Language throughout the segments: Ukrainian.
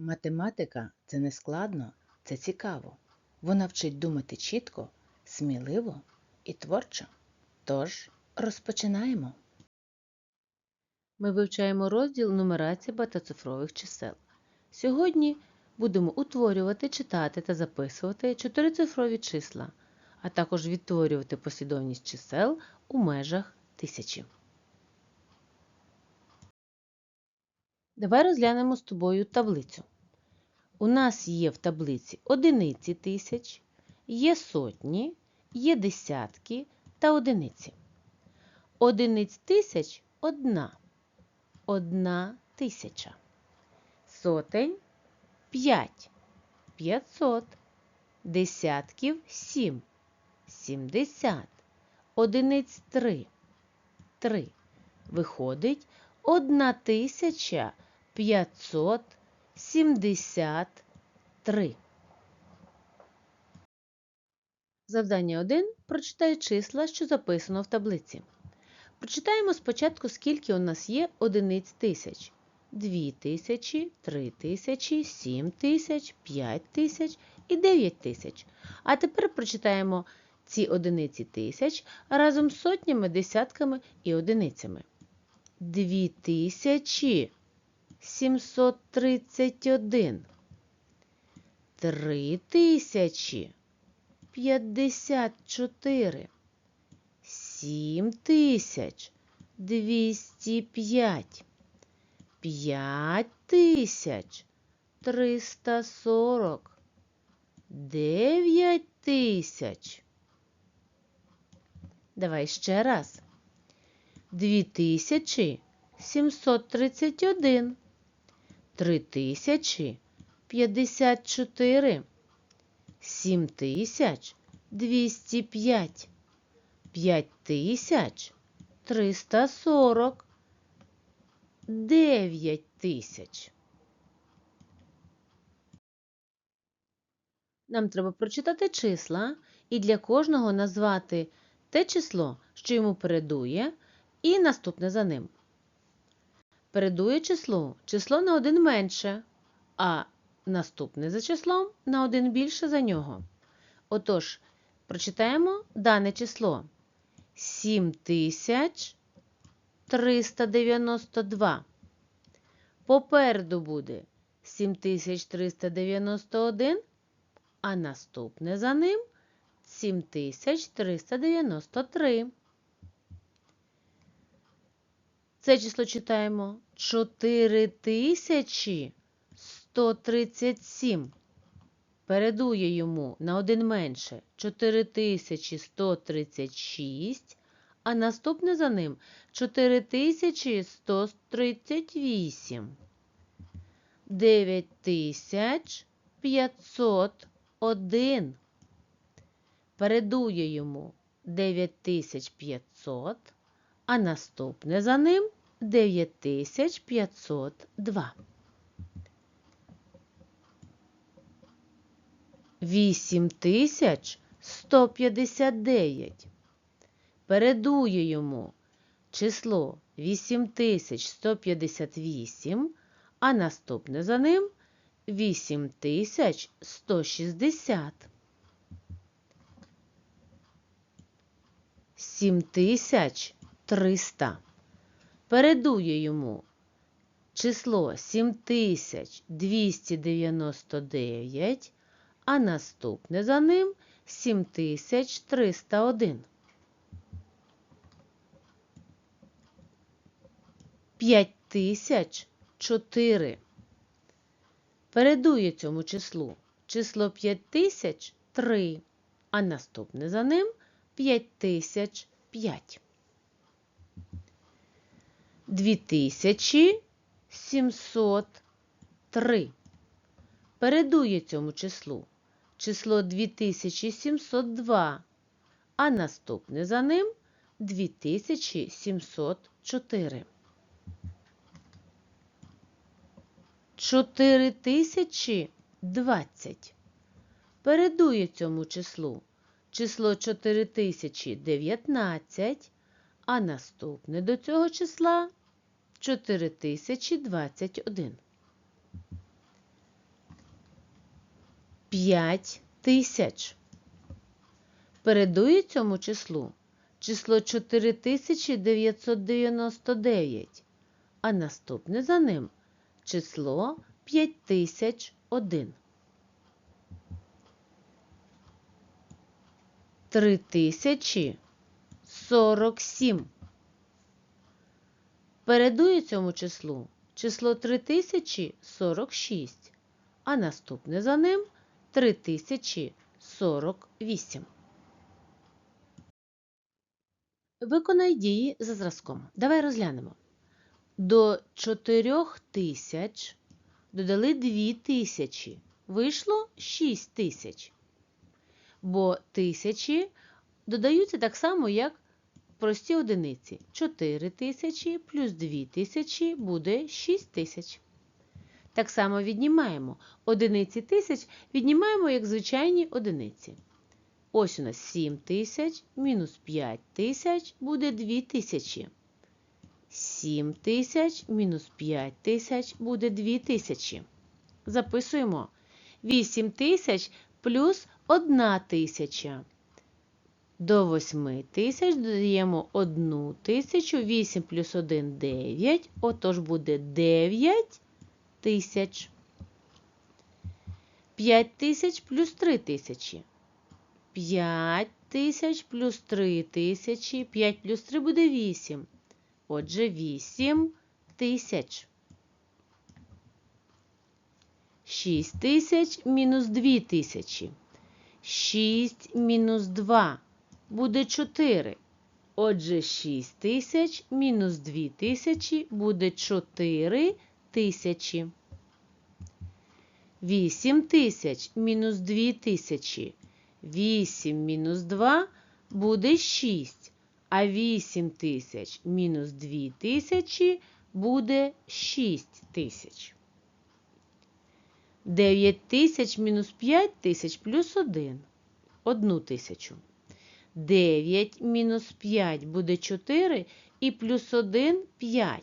Математика це не складно, це цікаво. Вона вчить думати чітко, сміливо і творчо. Тож розпочинаємо. Ми вивчаємо розділ нумерація багатоцифрових чисел. Сьогодні будемо утворювати, читати та записувати чотирицифрові числа, а також відтворювати послідовність чисел у межах тисячі. Давай розглянемо з тобою таблицю. У нас є в таблиці одиниці тисяч, є сотні, є десятки та одиниці. Одиниць тисяч одна. Одна тисяча. Сотень п'ять. П'ятсот. Десятків сім. Сімдесят. Одиниць три. Три. Виходить одна тисяча п'ятсот сімдесят три. Завдання 1. Прочитай числа, що записано в таблиці. Прочитаємо спочатку, скільки у нас є одиниць тисяч. Дві тисячі, три тисячі, сім тисяч, п'ять тисяч і дев'ять тисяч. А тепер прочитаємо ці одиниці тисяч разом з сотнями, десятками і одиницями. Дві тисячі 731. Три тисячі 54. Сім тисяч 205. П'ять П'ять тисяч 340. Дев'ять тисяч. Давай ще раз. Дві тисячі 731. Три тисячі 54. Сім тисяч 205. П'ять п'ять тисяч 340. Дев'ять тисяч. Нам треба прочитати числа і для кожного назвати те число, що йому передує, і наступне за ним. Передує числу число на один менше, а наступне за числом на один більше за нього. Отож, прочитаємо дане число 7392. Попереду буде 7391, а наступне за ним 7393. Це число читаємо 4137. Передує йому на один менше 4136, а наступне за ним 4138. 9501. Передує йому 9500, а наступне за ним 9502. 8159. Передує йому число 8158, а наступне за ним 8160. 7300. Передує йому число 7299, а наступне за ним 7301. 5004. Передує цьому числу число 5003, а наступне за ним 5005. 2703. Передує цьому числу число 2702, а наступне за ним 2704. 4020. Передує цьому числу число 4019, а наступне до цього числа 4021. 5 тисяч. Передує цьому числу число 4999, а наступне за ним число 5001. 3047. Передує цьому числу число 3046, а наступне за ним 3048. Виконай дії за зразком. Давай розглянемо. До 4000 додали 2000. Вийшло 6000. Бо тисячі додаються так само, як прості одиниці. 4000 плюс 2000 буде 6000. Так само віднімаємо. Одиниці тисяч віднімаємо як звичайні одиниці. Ось у нас 7 тисяч мінус 5 тисяч буде 2 тисячі. 7 тисяч мінус 5 тисяч буде 2 тисячі. Записуємо 8 тисяч плюс 1 тисяча. До 8 тисяч додаємо 1 тисячу, 8 плюс 1 – 9, отож буде 9 тисяч. 5 тисяч плюс 3 тисячі. 5 тисяч плюс 3 тисячі. 5 плюс 3 буде 8. Отже, 8 тисяч. 6 тисяч мінус 2 тисячі. 6 мінус 2 буде 4. Отже, 6 тисяч мінус 2 тисячі буде 4 тисячі. 8 тисяч мінус 2 тисячі. 8 мінус 2 буде 6, а 8 тисяч мінус 2 тисячі буде 6 тисяч. 9 тисяч мінус 5 тисяч плюс 1 – 1 тисячу. 9 мінус 5 буде 4 і плюс 1 – 5.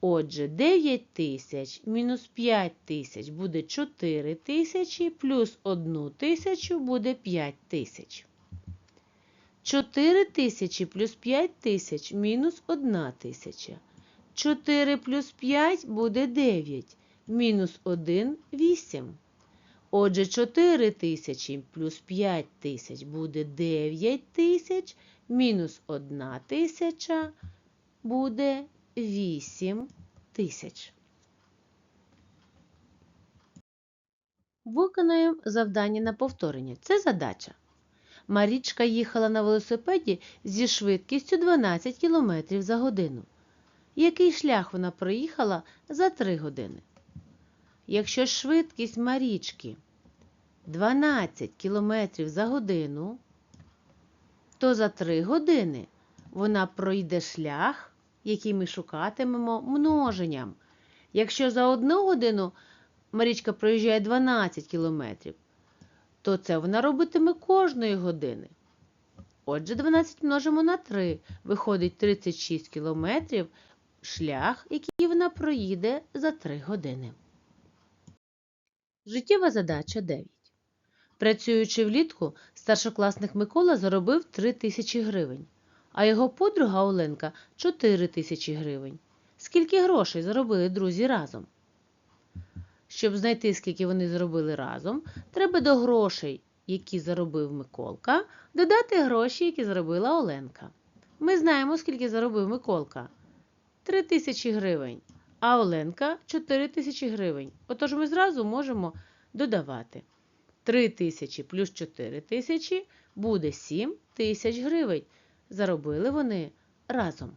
Отже, 9 тисяч мінус 5 тисяч буде 4 тисячі, плюс 1 тисячу буде 5 тисяч. 4 тисячі плюс 5 тисяч мінус 1 тисяча. 4 плюс 5 буде 9, мінус 1 – 8. Отже, 4 тисячі плюс 5 тисяч буде 9 тисяч, мінус 1 тисяча буде 8 тисяч. Виконаємо завдання на повторення. Це задача. Марічка їхала на велосипеді зі швидкістю 12 км за годину. Який шлях вона проїхала за 3 години? Якщо швидкість Марічки 12 км за годину, то за 3 години вона пройде шлях, який ми шукатимемо множенням. Якщо за 1 годину Марічка проїжджає 12 км, то це вона робитиме кожної години. Отже, 12 множимо на 3, виходить 36 км шлях, який вона проїде за 3 години. Життєва задача 9. Працюючи влітку, старшокласник Микола заробив 3 тисячі гривень, а його подруга Оленка 4 тисячі гривень. Скільки грошей заробили друзі разом? Щоб знайти, скільки вони заробили разом, треба до грошей, які заробив Миколка, додати гроші, які заробила Оленка. Ми знаємо, скільки заробив Миколка. 3 тисячі гривень, а Оленка 4 тисячі гривень. Отож ми зразу можемо додавати. 3 тисячі плюс 4 тисячі буде 7 тисяч гривень. Заробили вони разом.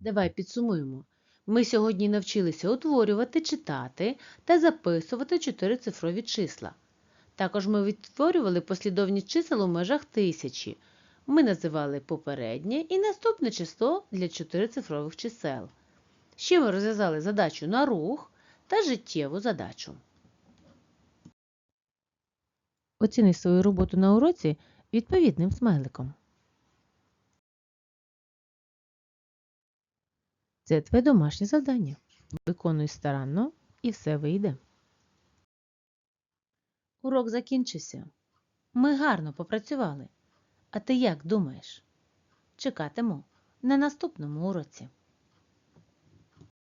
Давай підсумуємо. Ми сьогодні навчилися утворювати, читати та записувати чотирицифрові числа. Також ми відтворювали послідовні чисел у межах тисячі. Ми називали попереднє і наступне число для чотирицифрових чисел. Ще ми розв'язали задачу на рух та життєву задачу. Оціни свою роботу на уроці відповідним смайликом. Це твоє домашнє завдання. Виконуй старанно і все вийде. Урок закінчився. Ми гарно попрацювали. А ти як думаєш? Чекатиму на наступному уроці.